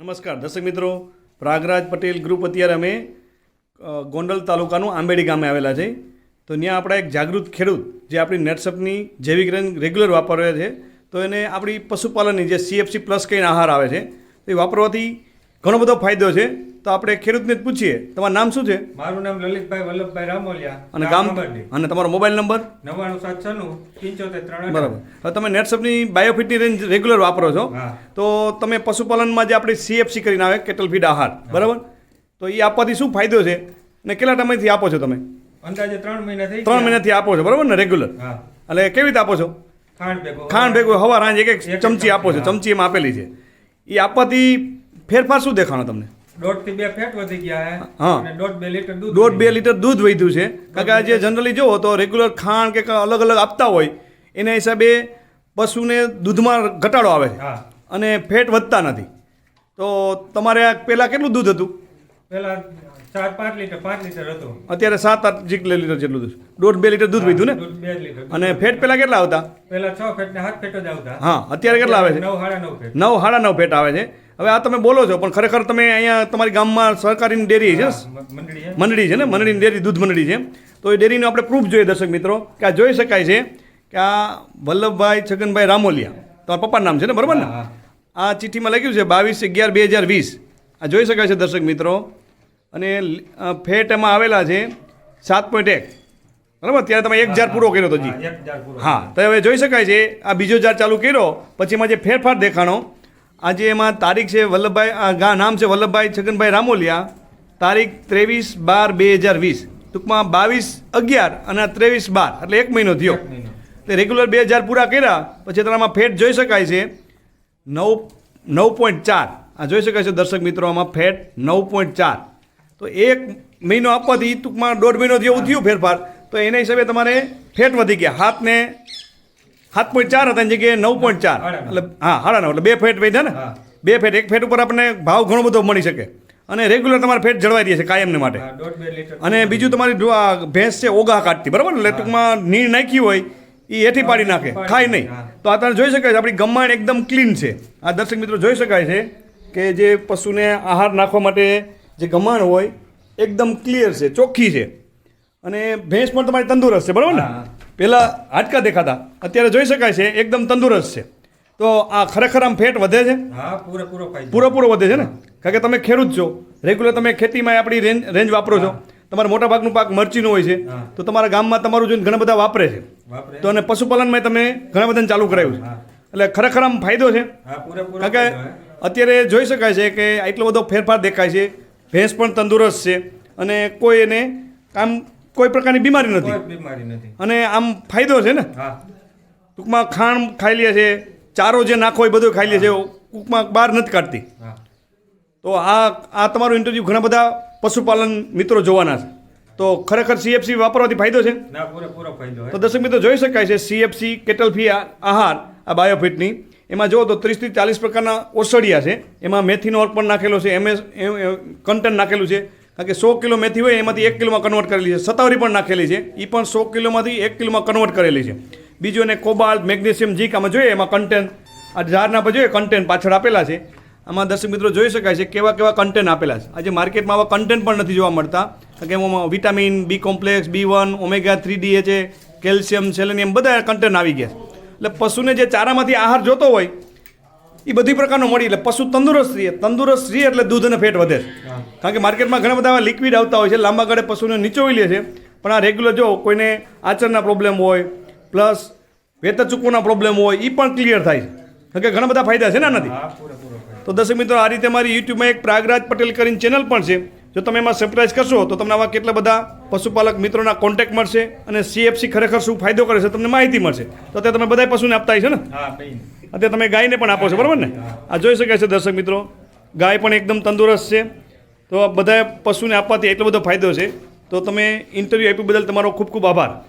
નમસ્કાર. દર્શક મિત્રો, પ્રાગરાજ પટેલ ગ્રુપ અત્યારે અમે ગોંડલ તાલુકાનું આંબેડી ગામે આવેલા છે. તો ત્યાં આપણા એક જાગૃત ખેડૂત જે આપણી નેટસપની જૈવિક રંગ રેગ્યુલર વાપરે છે, તો એને આપણી પશુપાલનની જે સીએફસી પ્લસ કહીને આહાર આવે છે એ વાપરવાથી ઘણો બધો ફાયદો છે. તો આપણે ખેડૂતને જ પૂછીએ. તમારું નામ શું છે? મારું નામ લલિતભાઈ વલ્લભભાઈ રામોલિયા. અને ગામ? અને તમારો મોબાઈલ નંબર? નવ્વાણું સાત છન્નું પંચોતેર ત્રણ બરાબર. હવે તમે નેટસપની બાયોફિટની રેન્જ રેગ્યુલર વાપરો છો. તો તમે પશુપાલનમાં જે આપણે સીએફસી કરીને આવે કેટલ ફીડ આહાર. બરાબર? તો એ આપવાથી શું ફાયદો છે? અને કેટલા ટાઈમથી આપો છો તમે? અંદાજે ત્રણ મહિનાથી ત્રણ મહિનાથી આપો છો. બરાબર ને? રેગ્યુલર. એટલે કેવી રીતે આપો છો? ખાંડ ભેગો. ખાંડ ભેગું હવા રાંજ એક એક ચમચી આપો છો. ચમચી એમાં આપેલી છે. એ આપવાથી ફેરફાર શું દેખાણો તમને? દોઢથી બે ફેટ વધી ગયા હે. હા. દોઢ બે લીટર દૂધ દોઢ બે લીટર દૂધ વધ્યું છે. કારણ કે આજે જનરલી જુઓ તો રેગ્યુલર ખાણ કે અલગ અલગ આપતા હોય એના હિસાબે પશુને દૂધમાં ઘટાડો આવે છે. અને ફેટ વધતા નથી. તો તમારે પહેલાં કેટલું દૂધ હતું? પેલા ચાર પાંચ લીટર પાંચ લીટર હતું. અત્યારે સાત આઠ જીક લીટર જેટલું દૂધ. દોઢ બે લીટર દૂધ વધ્યું ને? અને ફેટ પહેલાં કેટલા આવતા? પેલા છ ફેટ ને સાત ફેટ જ આવતા. હા અત્યારે કેટલા આવે છે? નવ સાડા નવ ફેટ. નવ સાડા નવ ફેટ આવે છે. હવે આ તમે બોલો છો પણ ખરેખર તમે અહીંયા તમારી ગામમાં સહકારીની ડેરી છે? મંડળી છે. ને? મંડળીની ડેરી દૂધ મંડળી છે તો એ ડેરીનું આપણે પ્રૂફ જોઈએ દર્શક મિત્રો કે આ જોઈ શકાય છે કે આ વલ્લભભાઈ છગનભાઈ રામોલિયા તમારા પપ્પાનું નામ છે ને બરાબર ને? આ ચિઠ્ઠીમાં લખ્યું છે બાવીસ અગિયાર બે હજાર વીસ. આ જોઈ શકાય છે દર્શક મિત્રો. અને ફેટ એમાં આવેલા છે સાત પોઈન્ટ એક. બરાબર? ત્યારે તમે એક જાર પૂરો કર્યો હતો જી. હા, તો હવે જોઈ શકાય છે આ બીજો જાર ચાલુ કર્યો પછી એમાં જે ફેરફાર દેખાણો આજે એમાં તારીખ છે વલ્લભભાઈ આ ગા નામ છે વલ્લભભાઈ છગનભાઈ રામોલિયા. તારીખ ત્રેવીસ બાર બે હજાર વીસ. ટૂંકમાં બાવીસ અગિયાર અને ત્રેવીસ બાર. એટલે એક મહિનો થયો. તે રેગ્યુલર બે હજાર પૂરા કર્યા પછી તમારામાં ફેટ જોઈ શકાય છે. નવ નવ પોઈન્ટ ચાર. આ જોઈ શકાય છે દર્શક મિત્રો આમાં ફેટ નવ પોઈન્ટ ચાર. તો એક મહિનો આપવાથી ટૂંકમાં દોઢ મહિનો જેવું થયું ફેરફાર. તો એના હિસાબે તમારે ફેટ વધી ગયા. હાથને સાત પોઈન્ટ ચાર હતા જગ્યાએ નવ પોઈન્ટ ચાર. એટલે હા સાડા નવ. એટલે બે ફેટ વધ્યા ને? બે ફેટ. એક ફેટ ઉપર આપણને ભાવ ઘણો બધો મળી શકે. અને રેગ્યુલર તમારે ફેટ જળવાઈ દે છે કાયમને માટે. અને બીજું તમારી ભેંસ છે ઓગા કાઢતી બરાબર? ને એટલે ટૂંકમાં નીર નાખી હોય એ હેઠી પાડી નાખે ખાય નહીં. તો આ તમે જોઈ શકાય છે આપણી ગમાણ એકદમ ક્લીન છે. આ દર્શક મિત્રો જોઈ શકાય છે કે જે પશુને આહાર નાખવા માટે જે ગમાણ હોય એકદમ ક્લિયર છે ચોખ્ખી છે. અને ભેંસ પણ તમારી તંદુરસ્ત છે બરાબર ને. પહેલાં હાડકા દેખાતા. અત્યારે જોઈ શકાય છે એકદમ તંદુરસ્ત છે. તો આ ખરેખર આમ ફેટ વધે છે? પૂરેપૂરો વધે છે ને? કારણ કે તમે ખેડૂત છો. રેગ્યુલર તમે ખેતીમાં આપણી રેન્જ રેન્જ વાપરો છો. તમારા મોટા ભાગનું પાક મરચીનું હોય છે. તો તમારા ગામમાં તમારું જોઈને ઘણા બધા વાપરે છે. તો અને પશુપાલનમાં તમે ઘણા બધાને ચાલુ કરાવ્યું છે. એટલે ખરેખર આમ ફાયદો છે. કારણ કે અત્યારે જોઈ શકાય છે કે એટલો બધો ફેરફાર દેખાય છે. ભેંસ પણ તંદુરસ્ત છે. અને કોઈ એને આમ કોઈ પ્રકારની બીમારી નથી. બીમારી નથી. અને આમ ફાયદો છે ને? હા. ટૂંકમાં ખાણ ખાઈ લે છે ચારો જે નાખો એ બધું ખાઈ લે છે ટૂંકમાં બહાર નથી કાઢતી. તો આ આ તમારું ઇન્ટરવ્યૂ ઘણા બધા પશુપાલન મિત્રો જોવાના છે. તો ખરેખર સીએફસી વાપરવાથી ફાયદો છે? ના પૂરેપૂરો ફાયદો તો દર્શક મિત્રો જોઈ શકાય છે સીએફસી કેટલ ફી આહાર આ બાયોફિટની. એમાં જુઓ તો ત્રીસથી ચાલીસ પ્રકારના ઓસડિયા છે. એમાં મેથીનો અર્ક પણ નાખેલો છે એમએસ કન્ટેન્ટ નાખેલું છે. કારણ કે સો કિલો મેથી હોય, એમાંથી એક કિલોમાં કન્વર્ટ કરેલી છે. સતાવરી પણ નાખેલી છે. એ પણ સો કિલોમાંથી એક કિલોમાં કન્વર્ટ કરેલી છે. બીજું એને કોબાલ્ટ, મેગ્નેશિયમ જીક આમાં જોઈએ, એમાં કન્ટેન્ટ આ ઝાડના પર જોઈએ કન્ટેન્ટ પાછળ આપેલા છે. આમાં દર્શક મિત્રો જોઈ શકાય છે કેવા કેવા કન્ટેન્ટ આપેલા છે. આજે માર્કેટમાં આવા કન્ટેન્ટ પણ નથી જોવા મળતા. કે એમાં vitamin B complex B one omega three DHA calcium selenium બધા કન્ટેન્ટ આવી ગયા એટલે પશુને જે ચારામાંથી આહાર જોતો હોય એ બધી પ્રકારનો મળી એટલે પશુ તંદુરસ્ત રહીએ તંદુરસ્ત રહીએ એટલે દૂધ અને ફેટ વધે કારણ કે માર્કેટમાં ઘણા બધા લિક્વિડ આવતા હોય છે લાંબા ગાળે પશુને નીચોવી લે છે. પણ આ રેગ્યુલર જો કોઈને આચરના પ્રોબ્લેમ હોય પ્લસ વેતર ચૂકવાના પ્રોબ્લેમ હોય એ પણ ક્લિયર થાય છે. કારણ કે ઘણા બધા ફાયદા છે ને આનાથી. તો દર્શક મિત્રો આ રીતે મારી યુટ્યુબમાં એક પ્રાગરાજ પટેલ કરીને ચેનલ પણ છે. જો તમે એમાં સબસ્ક્રાઇબ કરશો તો તમને આવા કેટલા બધા પશુપાલક મિત્રોના કોન્ટેક્ટ મળશે અને સીએફસી ખરેખર શું ફાયદો કરે છે તમને માહિતી મળશે. તો અત્યારે તમે બધા પશુને આપતા છે ને? હા અત્યારે તમે ગાયને પણ આપો છો, બરાબર ને? આ જોઈ શકાય છે દર્શક મિત્રો. ગાય પણ એકદમ તંદુરસ્ત છે. તો બધા પશુને આપવાથી એટલો બધો ફાયદો છે. તો તમે ઇન્ટરવ્યૂ આપ્યું બદલ તમારો ખૂબ ખૂબ આભાર.